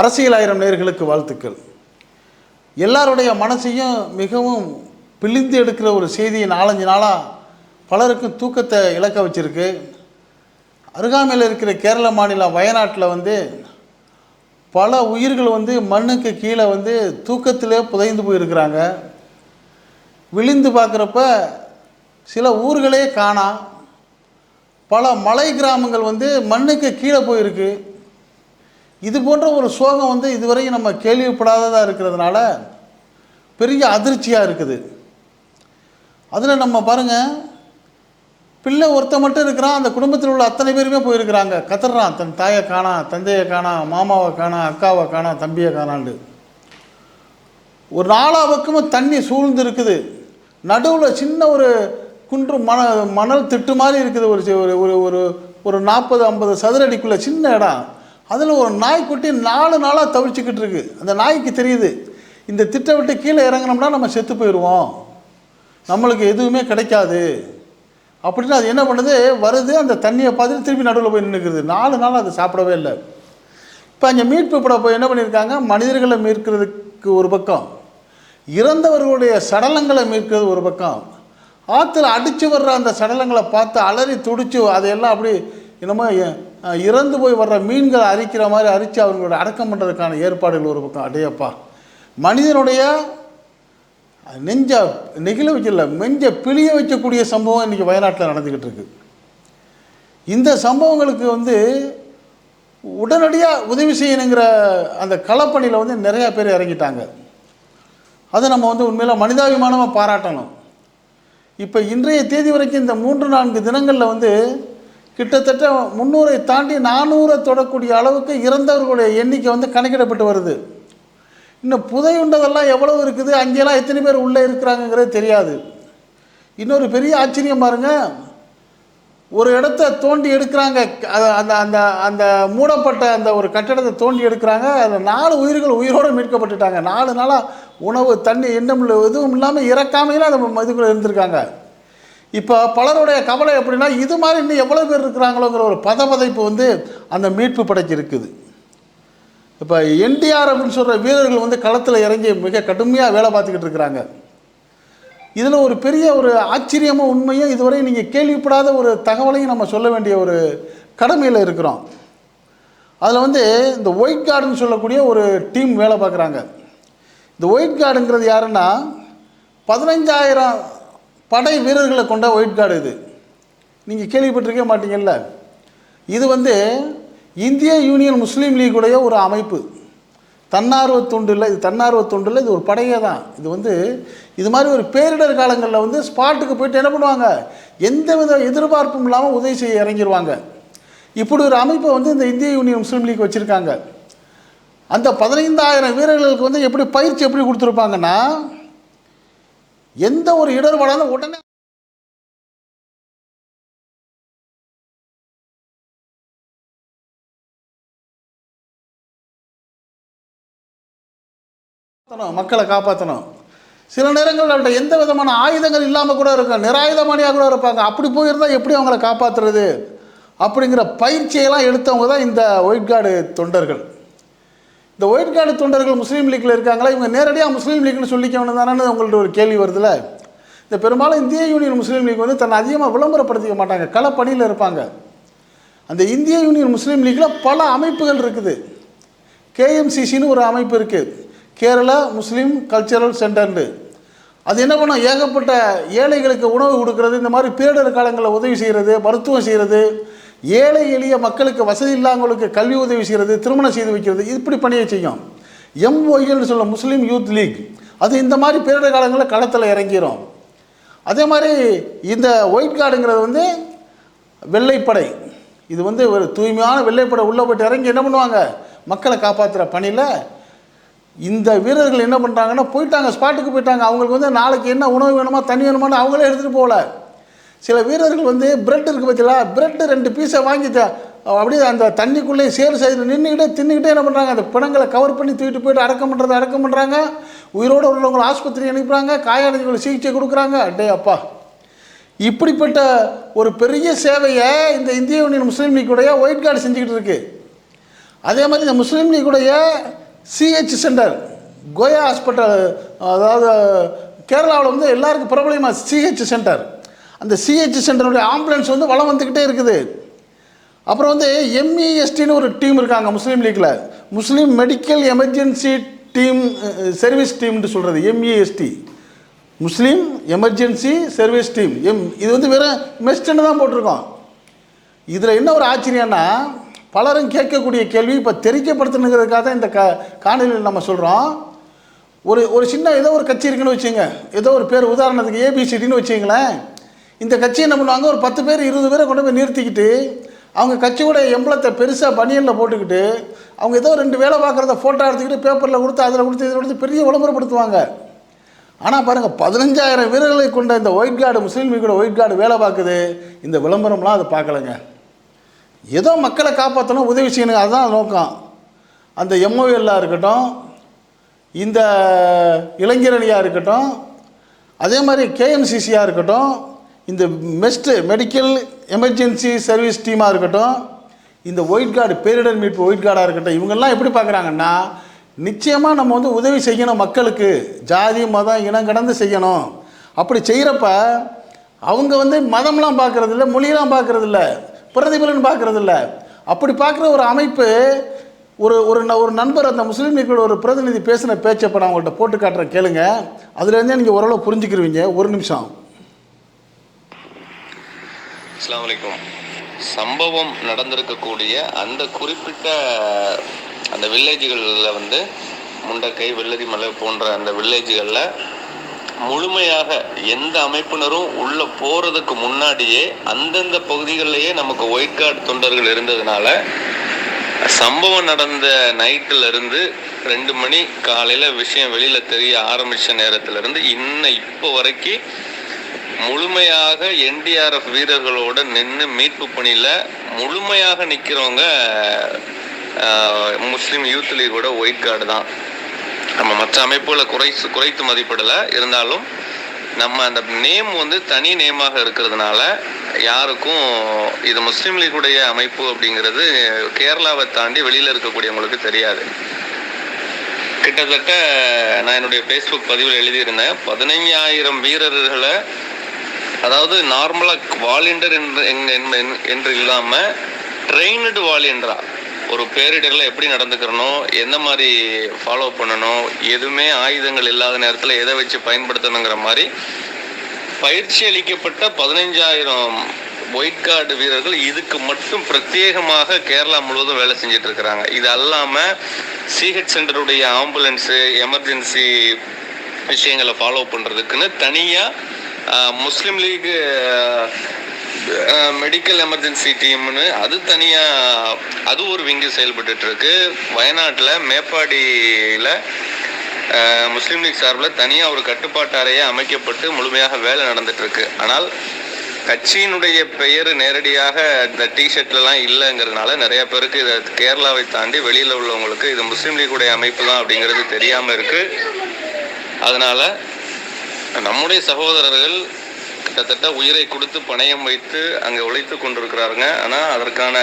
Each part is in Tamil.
அரசியல் ஆயிரம் நேர்களுக்கு வாழ்த்துக்கள். எல்லாருடைய மனசையும் மிகவும் பிழிந்து எடுக்கிற ஒரு செய்தியை நாலஞ்சு நாளாக பலருக்கும் தூக்கத்தை இழக்க வச்சுருக்கு. அருகாமையில் இருக்கிற கேரள மாநிலம் வயநாட்டில் வந்து பல உயிர்கள் வந்து மண்ணுக்கு கீழே வந்து தூக்கத்திலே புதைந்து போயிருக்கிறாங்க. விழுந்து பார்க்குறப்ப சில ஊர்களே காணாம் பல மலை கிராமங்கள் வந்து மண்ணுக்கு கீழே போயிருக்கு. இது போன்ற ஒரு சோகம் வந்து இதுவரையும் நம்ம கேள்விப்படாததாக இருக்கிறதுனால பெரிய அதிர்ச்சியாக இருக்குது. அதில் நம்ம பாருங்கள் பிள்ளை ஒருத்த மட்டும் இருக்கிறான் அந்த குடும்பத்தில் உள்ள அத்தனை பேருமே போயிருக்கிறாங்க. கத்துறான் தன் தாயை காணா தந்தையை காணா மாமாவை காணா அக்காவை காணா தம்பியை காணாண்டு ஒரு நாலா பக்கமும் தண்ணி சூழ்ந்து இருக்குது நடுவில் சின்ன ஒரு குன்று மண மணல் திட்டு மாதிரி இருக்குது. ஒரு ஒரு ஒரு ஒரு ஒரு நாற்பது ஐம்பது சதுரடிக்குள்ளே சின்ன இடம். அதில் ஒரு நாய்க்குட்டி நாலு நாளாக தவிச்சிக்கிட்டு இருக்கு. அந்த நாய்க்கு தெரியுது இந்த திட்டை விட்டு கீழே இறங்கினோம்னா நம்ம செத்து போயிடுவோம் நம்மளுக்கு எதுவுமே கிடைக்காது. அப்படின்னு அது என்ன பண்ணுது? வருது அந்த தண்ணியை பார்த்துட்டு திருப்பி நடுவில் போய் நின்றுக்குது நாலு நாள் அது சாப்பிடவே இல்லை. இப்போ அங்கே மீட்பு பட போய் என்ன பண்ணியிருக்காங்க? மனிதர்களை மீட்கிறதுக்கு ஒரு பக்கம் இறந்தவர்களுடைய சடலங்களை மீட்கிறது ஒரு பக்கம் ஆற்றுல அடித்து வர்ற அந்த சடலங்களை பார்த்து அலறி துடிச்சு அதையெல்லாம் அப்படி என்னமோ இறந்து போய் வர்ற மீன்களை அரிக்கிற மாதிரி அரித்து அவங்களோட அடக்கம் பண்ணுறதுக்கான ஏற்பாடுகள் ஒரு பக்கம். அடையப்பா. மனிதனுடைய நெஞ்ச நெகிழ வைக்கல நெஞ்ச பிழிய வைக்கக்கூடிய சம்பவம் இன்றைக்கி வயநாட்டில் நடந்துக்கிட்டு இருக்கு. இந்த சம்பவங்களுக்கு வந்து உடனடியாக உதவி செய்யணுங்கிற அந்த களப்பணியில் வந்து நிறையா பேர் இறங்கிட்டாங்க. அதை நம்ம வந்து உண்மையில் மனிதாபிமானமாக பாராட்டணும். இப்போ இன்றைய தேதி வரைக்கும் இந்த மூன்று நான்கு தினங்களில் வந்து கிட்டத்தட்ட முந்நூறை தாண்டி நானூறை தொடக்கூடிய அளவுக்கு இறந்தவர்களுடைய எண்ணிக்கை வந்து கணக்கிடப்பட்டு வருது. இன்னும் புதை உண்டதெல்லாம் எவ்வளவு இருக்குது? அங்கெல்லாம் எத்தனை பேர் உள்ளே இருக்கிறாங்கங்கிறது தெரியாது. இன்னொரு பெரிய ஆச்சரியம் பாருங்கள் ஒரு இடத்த தோண்டி எடுக்கிறாங்க. அந்த அந்த அந்த மூடப்பட்ட அந்த ஒரு கட்டடத்தை தோண்டி எடுக்கிறாங்க. அதில் நாலு உயிர்கள் உயிரோடு மீட்கப்பட்டுட்டாங்க. நாலு நாளாக உணவு தண்ணி எண்ணம் எதுவும் இல்லாமல் இறக்காமையில அந்த இதுக்குள்ளே இருந்திருக்காங்க. இப்போ பலருடைய கவலை எப்படின்னா இது மாதிரி இன்னும் எவ்வளோ பேர் இருக்கிறாங்களோங்கிற ஒரு பதபதைப்பு வந்து அந்த மீட்பு படைக்கு இருக்குது. இப்போ என்டிஆர் அப்படின்னு சொல்கிற வீரர்கள் வந்து களத்தில் இறங்கி மிக கடுமையாக வேலை பார்த்துக்கிட்டு இருக்கிறாங்க. இதில் ஒரு பெரிய ஒரு ஆச்சரியமும் உண்மையும் இதுவரை நீங்கள் கேள்விப்படாத ஒரு தகவலையும் நம்ம சொல்ல வேண்டிய ஒரு கடமையில் இருக்கிறோம். அதில் வந்து இந்த ஒயிட் கார்டுன்னு சொல்லக்கூடிய ஒரு டீம் வேலை பார்க்குறாங்க. இந்த ஒயிட் கார்டுங்கிறது யாருன்னா பதினஞ்சாயிரம் படை வீரர்களை கொண்ட ஒயிட் கார்டு இது. நீங்கள் கேள்விப்பட்டிருக்க மாட்டீங்கல்ல? இது வந்து இந்திய யூனியன் முஸ்லீம் லீக்குடைய ஒரு அமைப்பு. தன்னார்வ தொண்டு இல்லை இது தன்னார்வ தொண்டு இல்லை இது ஒரு படையே தான். இது வந்து இது மாதிரி ஒரு பேரிடர் காலங்களில் வந்து ஸ்பாட்டுக்கு போயிட்டு என்ன பண்ணுவாங்க? எந்த வித எதிர்பார்ப்பும் இல்லாமல் உதவி செய்ய இறங்கிடுவாங்க இப்படி ஒரு அமைப்பை வந்து இந்த இந்திய யூனியன் முஸ்லீம் லீக் வச்சுருக்காங்க. அந்த பதினைந்தாயிரம் வீரர்களுக்கு வந்து எப்படி பயிற்சி எப்படி கொடுத்துருப்பாங்கன்னா எந்த ஒரு இடர்பாடாலும் உடனே மக்களை காப்பாற்றணும் சில நேரங்கள் அவர்கிட்ட எந்த விதமான ஆயுதங்கள் இல்லாமல் கூட இருக்கும் நிராயுதமானியாக கூட இருப்பாங்க. அப்படி போயிருந்தால் எப்படி அவங்கள காப்பாற்றுறது அப்படிங்கிற பயிற்சியெல்லாம் எடுத்தவங்க தான் இந்த ஒயிட் கார்டு தொண்டர்கள். இந்த ஒயிட் கார்டு தொண்டர்கள் முஸ்லீம் லீக்கில் இருக்காங்களா? இவங்க நேரடியாக முஸ்லீம் லீக்னு சொல்லிக்கணும் தானே உங்கள்ட்ட ஒரு கேள்வி வருதுல்ல இந்த பெரும்பாலும் இந்திய யூனியன் முஸ்லீம் லீக் வந்து தன்னை அதிகமாக விளம்பரப்படுத்திக்க மாட்டாங்க களப்பணியில் இருப்பாங்க. அந்த இந்திய யூனியன் முஸ்லீம் லீக்கில் பல அமைப்புகள் இருக்குது. கேஎம்சிசின்னு ஒரு அமைப்பு இருக்குது கேரளா முஸ்லீம் கல்ச்சரல் சென்டர்னு. அது என்ன பண்ணும்? ஏகப்பட்ட ஏழைகளுக்கு உணவு கொடுக்கறது இந்த மாதிரி பேரிடர் காலங்களில் உதவி செய்கிறது மருத்துவம் செய்கிறது ஏழை எளிய மக்களுக்கு வசதி இல்லாதவங்களுக்கு கல்வி உதவி செய்கிறது திருமணம் செய்து வைக்கிறது இப்படி பணியை செய்யும். எம்ஒய்எல்னு சொல்ல முஸ்லீம் யூத் லீக் அது இந்த மாதிரி பேரிடர் காலங்களில் களத்தில் இறங்கிரும். அதே மாதிரி இந்த ஒயிட் கார்டுங்கிறது வந்து வெள்ளைப்படை. இது வந்து ஒரு தூய்மையான வெள்ளைப்படை உள்ளே போயிட்டு இறங்கி என்ன பண்ணுவாங்க? மக்களை காப்பாற்றுற பணியில் இந்த வீரர்கள் என்ன பண்ணுறாங்கன்னா போயிட்டாங்க ஸ்பாட்டுக்கு போயிட்டாங்க. அவங்களுக்கு வந்து நாளைக்கு என்ன உணவு வேணுமா தண்ணி வேணுமான்னு அவங்களே எடுத்துகிட்டு போகல. சில வீரர்கள் வந்து பிரெட் இருக்குது பார்த்தீங்களா பிரெட்டு ரெண்டு பீஸை வாங்கிட்டு அப்படியே அந்த தண்ணிக்குள்ளேயே சேர் செய்து நின்றுக்கிட்டே தின்னுக்கிட்டே என்ன பண்ணுறாங்க அந்த பிணங்களை கவர் பண்ணி தூக்கிட்டு போயிட்டு அடக்கம் பண்ணுறது அடக்கம் பண்ணுறாங்க உயிரோடு உள்ளவங்களை ஆஸ்பத்திரி அனுப்புகிறாங்க காயடைஞ்சவங்களுக்கு சிகிச்சை கொடுக்குறாங்க. அடே அப்பா. இப்படிப்பட்ட ஒரு பெரிய சேவையை இந்த இந்திய யூனியன் முஸ்லீம் லீக்குடைய ஒயிட் கார்டு செஞ்சுக்கிட்டு இருக்கு. அதே மாதிரி இந்த முஸ்லீம் லீக்குடைய சிஹெச் சென்டர் கோயா ஹாஸ்பிட்டல் அதாவது கேரளாவில் வந்து எல்லாருக்கும் பிரபலமாக சிஹெச் சென்டர் அந்த சிஹெச் சென்டருடைய ஆம்புலன்ஸ் வந்து வளம் வந்துக்கிட்டே இருக்குது. அப்புறம் வந்து எம்இஎஸ்டின்னு ஒரு டீம் இருக்காங்க Muslim லீக்கில் Muslim medical emergency team service டீம்னு சொல்கிறது MEST Muslim emergency service team. M இது வந்து வெறும் மெஸ்ட்டுன்னு தான் போட்டிருக்கோம். இதில் என்ன ஒரு ஆச்சரியம்னா பலரும் கேட்கக்கூடிய கேள்வி இப்போ தெரிவிக்கப்படுத்தணுங்கிறதுக்காக தான் இந்த க காணொலியில் நம்ம சொல்கிறோம் ஒரு ஒரு சின்ன ஏதோ ஒரு கட்சி இருக்குன்னு வச்சுங்க. ஏதோ ஒரு பேர் உதாரணத்துக்கு ஏபிசிடின்னு வச்சுங்களேன். இந்த கட்சி என்ன பண்ணுவாங்க? ஒரு பத்து பேர் இருபது பேரை கொண்டு போய் நிறுத்திக்கிட்டு அவங்க கட்சியோட எம்பளத்தை பெருசாக பனியனில் போட்டுக்கிட்டு அவங்க ஏதோ ரெண்டு வேலை பார்க்குறத ஃபோட்டோ எடுத்துக்கிட்டு பேப்பரில் கொடுத்து அதில் கொடுத்து இதில் கொடுத்து பெரிய விளம்பரப்படுத்துவாங்க. ஆனால் பாருங்கள் பதினஞ்சாயிரம் வீரர்களை கொண்ட இந்த ஒயிட் கார்டு முஸ்லீம் லீக்கோட ஒயிட் கார்டு வேலை பார்க்குது. இந்த விளம்பரம்லாம் அதை பார்க்கலங்க. ஏதோ மக்களை காப்பாற்றணும் உதவி செய்யணும் அதுதான் நோக்கம். அந்த எம்ஓஎல்லாக இருக்கட்டும் இந்த இளைஞரணியாக இருக்கட்டும் அதே மாதிரி கேஎம்சிசியாக இருக்கட்டும் இந்த மெஸ்ட்டு மெடிக்கல் எமர்ஜென்சி சர்வீஸ் டீமாக இருக்கட்டும் இந்த ஒயிட் கார்டு பேரிடர் மீட்பு ஒயிட் கார்டாக இருக்கட்டும் இவங்கெல்லாம் எப்படி பார்க்குறாங்கன்னா நிச்சயமாக நம்ம வந்து உதவி செய்யணும் மக்களுக்கு. ஜாதி மதம் இனம் கடந்து செய்யணும். அப்படி செய்கிறப்ப அவங்க வந்து மதம்லாம் பார்க்கறதில்ல மொழியெல்லாம் பார்க்குறதில்ல பிரதிபலன் பார்க்குறதில்ல. அப்படி பார்க்குற ஒரு அமைப்பு ஒரு ஒரு ந- ஒரு நண்பர் அந்த முஸ்லீம் லீக்கோட ஒரு பிரதிநிதி பேசின பேச்சை இப்போ நான் உங்கள்கிட்ட போட்டு காட்டுறேன் கேளுங்க. அதுலேருந்தே நீங்கள் ஓரளவு புரிஞ்சுக்கிருவீங்க. ஒரு நிமிஷம். அஸ்லாம் வலைக்கும் சம்பவம் நடந்திருக்கக்கூடிய அந்த குறிப்பிட்ட அந்த வில்லேஜ்களில் வந்து முண்டக்கை வெள்ளரி மலை போன்ற அந்த வில்லேஜ்களில் முழுமையாக எந்த அமைப்பினரும் உள்ள போறதுக்கு முன்னாடியே அந்தந்த பகுதிகளிலேயே நமக்கு ஒயிட் கார்டு தொண்டர்கள் இருந்ததுனால சம்பவம் நடந்த நைட்டுல இருந்து ரெண்டு மணி காலையில் விஷயம் வெளியில் தெரிய ஆரம்பித்த நேரத்திலிருந்து இன்னும் இன்ன இப்போ வரைக்கும் முழுமையாக என்டிஆர்எஃப் வீரர்களோட நின்று மீட்பு பணியில் முழுமையாக நிற்கிறவங்க முஸ்லீம் யூத் லீகோட ஒயிட் கார்டு தான். நம்ம மற்ற அமைப்புகளை குறைத்து குறைத்து மதிப்பிடலை. இருந்தாலும் நம்ம அந்த நேம் வந்து தனி நேமாக இருக்கிறதுனால யாருக்கும் இது முஸ்லீம் லீக்குடைய அமைப்பு அப்படிங்கிறது கேரளாவை தாண்டி வெளியில் இருக்கக்கூடியவங்களுக்கு தெரியாது. கிட்டத்தட்ட நான் என்னுடைய ஃபேஸ்புக் பதிவில் எழுதியிருந்தேன். பதினைஞ்சாயிரம் வீரர்களை அதாவது நார்மலாக வாலிண்டர் என்று என்- என்று இல்லாமல் ட்ரெயினடு வாலியண்டரா ஒரு பேரிடரில் எப்படி நடந்துக்கிறணும் எந்த மாதிரி ஃபாலோ பண்ணணும் எதுவுமே ஆயுதங்கள் இல்லாத நேரத்தில் எதை வச்சு பயன்படுத்தணுங்கிற மாதிரி பயிற்சி அளிக்கப்பட்ட பதினைஞ்சாயிரம் ஒயிட் கார்டு வீரர்கள் இதுக்கு மட்டும் பிரத்யேகமாக கேரளா முழுவதும் வேலை செஞ்சுட்டு இருக்கிறாங்க இது அல்லாமல் சிஹெச் சென்டருடைய ஆம்புலன்ஸு எமர்ஜென்சி விஷயங்களை ஃபாலோ பண்ணுறதுக்குன்னு தனியாக முஸ்லீம் லீக் மெடிக்கல் எமர்ஜென்சி டீம்னு அது தனியாக அது ஒரு விங்கு செயல்பட்டுட்டு இருக்கு வயநாட்டில் மேப்பாடியில் முஸ்லீம் லீக் சார்பில் தனியாக ஒரு கட்டுப்பாட்டு அறையே அமைக்கப்பட்டு முழுமையாக வேலை நடந்துட்டு ஆனால் கட்சியினுடைய பெயர் நேரடியாக இந்த டிஷர்ட்லலாம் இல்லைங்கிறதுனால நிறைய பேருக்கு இதை கேரளாவை தாண்டி வெளியில் உள்ளவங்களுக்கு இது முஸ்லீம் லீக்குடைய அமைப்பு தான் அப்படிங்கிறது தெரியாமல் இருக்குது அதனால் நம்முடைய சகோதரர்கள் கிட்டத்தட்ட உயிரை கொடுத்து பணயம் வைத்து அங்கே உழைத்து கொண்டிருக்கிறாருங்க. ஆனால் அதற்கான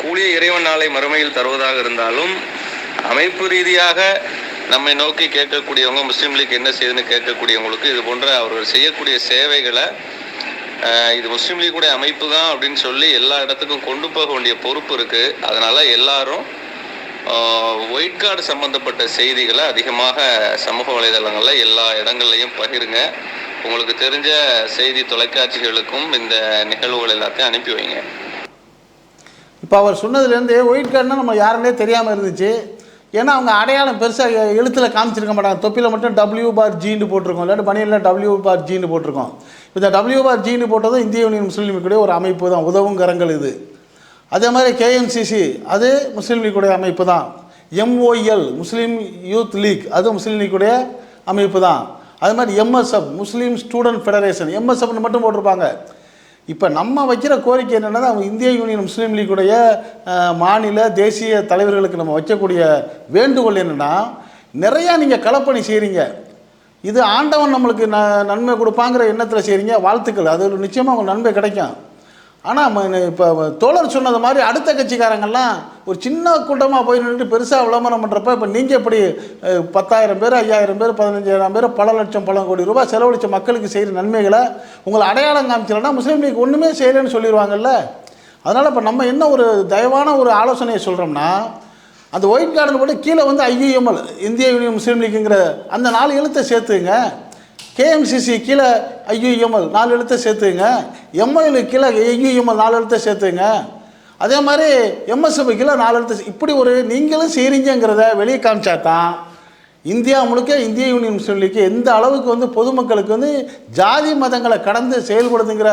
கூலிய இறைவன் நாளை மறுமையில் தருவதாக இருந்தாலும் அமைப்பு ரீதியாக நம்மை நோக்கி கேட்கக்கூடியவங்க முஸ்லீம் லீக் என்ன செய்யுதுன்னு கேட்கக்கூடியவங்களுக்கு இது போன்ற அவர்கள் செய்யக்கூடிய சேவைகளை இது முஸ்லீம் லீக்குடைய அமைப்பு தான் அப்படின்னு சொல்லி எல்லா இடத்துக்கும் கொண்டு போக வேண்டிய பொறுப்பு இருக்குது அதனால் எல்லாரும் ஒயிட் கார்டு சம்மந்தப்பட்ட செய்திகளை அதிகமாக சமூக வலைதளங்களில் எல்லா இடங்கள்லையும் பகிருங்க. உங்களுக்கு தெரிஞ்ச செய்தி தொலைக்காட்சிகளுக்கும் இந்த நிகழ்வுகள் எல்லாத்தையும் அனுப்பி வைங்க. இப்போ அவர் சொன்னதுலேருந்து ஒயிட் கார்டுனா நம்ம யாருன்னே தெரியாமல் இருந்துச்சு. ஏன்னா அவங்க அடையாளம் பெருசாக எழுத்தில் காமிச்சிருக்க மாட்டாங்க. தொப்பியில் மட்டும் டபிள்யூ பார் ஜீன்னு போட்டிருக்கோம். இல்லாட்டி பனியில் டபிள்யூ பார் ஜீன்னு போட்டிருக்கோம். இந்த டபிள்யூ பார் ஜீன்னு போட்டதும் இந்திய யூனியன் முஸ்லீம் கூட ஒரு அமைப்பு தான். உதவும் கரங்கள் இது. அதே மாதிரி கேஎம்சிசி அது முஸ்லீம் லீக்குடைய அமைப்பு தான் எம்ஓஎல் முஸ்லீம் யூத் லீக் அது முஸ்லீம் லீக்குடைய அமைப்பு தான் அது மாதிரி எம்எஸ்எஃப் முஸ்லீம் ஸ்டூடெண்ட் ஃபெடரேஷன் எம்எஸ்எஃப்னு மட்டும் போட்டிருப்பாங்க. இப்போ நம்ம வைக்கிற கோரிக்கை என்னென்னா அவங்க இந்திய யூனியன் முஸ்லீம் லீக்குடைய மாநில தேசிய தலைவர்களுக்கு நம்ம வைக்கக்கூடிய வேண்டுகோள் என்னென்னா நிறையா நீங்கள் களப்பணி செய்கிறீங்க இது ஆண்டவன் நம்மளுக்கு ந நன்மை கொடுப்பாங்கிற எண்ணத்தில் செய்கிறீங்க வாழ்த்துக்கள். அது ஒரு நிச்சயமாக உங்களுக்கு நன்மை கிடைக்கும். ஆனால் இப்போ தோழர் சொன்னது மாதிரி அடுத்த கட்சிக்காரங்கள்லாம் ஒரு சின்ன கூட்டமாக போய் நின்று பெருசாக விளம்பரம் பண்ணுறப்ப இப்போ நீங்கள் எப்படி பத்தாயிரம் பேர் ஐயாயிரம் பேர் பதினஞ்சாயிரம் பேர் பல லட்சம் பல கோடி ரூபாய் செலவழித்த மக்களுக்கு செய்கிற நன்மைகளை உங்களை அடையாளம் காமிச்சலன்னா முஸ்லீம் லீக் ஒன்றுமே செய்யலைன்னு சொல்லிடுவாங்கல்ல அதனால் இப்போ நம்ம என்ன ஒரு தயவான ஒரு ஆலோசனையை சொல்கிறோம்னா அந்த ஒயிட் கார்டன் போட்டு கீழே வந்து ஐயுஎம்எல் இந்திய யூனியன் முஸ்லீம் லீக்குங்கிற அந்த நாலு எழுத்தை சேர்த்துங்க. கேஎம்சிசி கீழே ஐயுஎம்எல் நாலு எழுத்தை சேர்த்துங்க. எம்ஐஎல் கீழே ஐயுஎம்எல் நாலு எழுத்தை சேர்த்துங்க. அதே மாதிரி எம்எஸ்எஃப் கீழே நாலு எழுத்து இப்படி ஒரு நீங்களும் செய்கிறீங்கிறத வெளியே காமிச்சா தான் இந்தியா முழுக்க இந்திய யூனியன் முஸ்லீம் லீக்கு எந்த அளவுக்கு வந்து பொதுமக்களுக்கு வந்து ஜாதி மதங்களை கடந்து செயல்படுதுங்கிற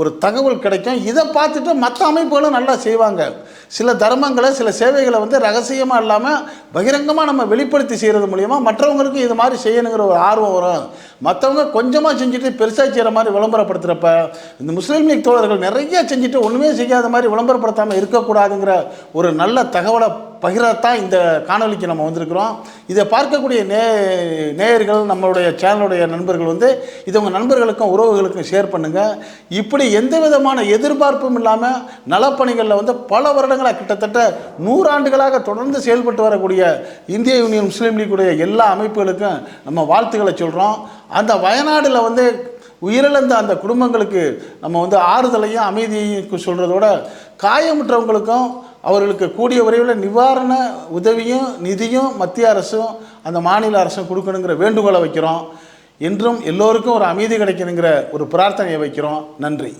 ஒரு தகவல் கிடைக்கும். இதை பார்த்துட்டு மற்ற அமைப்புகளும் நல்லா செய்வாங்க. சில தர்மங்களை சில சேவைகளை வந்து ரகசியமாக இல்லாமல் பகிரங்கமாக நம்ம வெளிப்படுத்தி செய்கிறது மூலிமா மற்றவங்களுக்கும் இது மாதிரி செய்யணுங்கிற ஒரு ஆர்வம் வரும். மற்றவங்க கொஞ்சமாக செஞ்சுட்டு பெருசாக செய்கிற மாதிரி விளம்பரப்படுத்துகிறப்ப இந்த முஸ்லீம் லீக் தோழர்கள் நிறைய செஞ்சுட்டு ஒன்றுமே செய்யாத மாதிரி விளம்பரப்படுத்தாமல் இருக்கக்கூடாதுங்கிற ஒரு நல்ல தகவலை பகிரத்தான் இந்த காணொளிக்கு நம்ம வந்திருக்கிறோம். இதை பார்க்கக்கூடிய நே நேயர்கள் நம்மளுடைய சேனலுடைய நண்பர்கள் வந்து இதை உங்கள் நண்பர்களுக்கும் உறவுகளுக்கும் ஷேர் பண்ணுங்கள் இப்படி எந்த விதமான எதிர்பார்ப்பும் இல்லாமல் நலப்பணிகளில் வந்து பல வருடங்களாக கிட்டத்தட்ட நூறாண்டுகளாக தொடர்ந்து செயல்பட்டு வரக்கூடிய இந்திய யூனியன் முஸ்லீம் லீக்குடைய எல்லா அமைப்புகளுக்கும் நம்ம வாழ்த்துக்களை சொல்கிறோம் அந்த வயநாடில் வந்து உயிரிழந்த அந்த குடும்பங்களுக்கு நம்ம வந்து ஆறுதலையும் அமைதியையும் சொல்கிறதோட காயமுற்றவங்களுக்கும் அவர்களுக்கு கூடிய விரைவில் நிவாரண உதவியும் நிதியும் மத்திய அரசும் அந்த மாநில அரசும் கொடுக்கணுங்கிற வேண்டுகோளை வைக்கிறோம். என்றும் எல்லோருக்கும் ஒரு அமைதி கிடைக்கணுங்கிற ஒரு பிரார்த்தனையை வைக்கிறோம். நன்றி.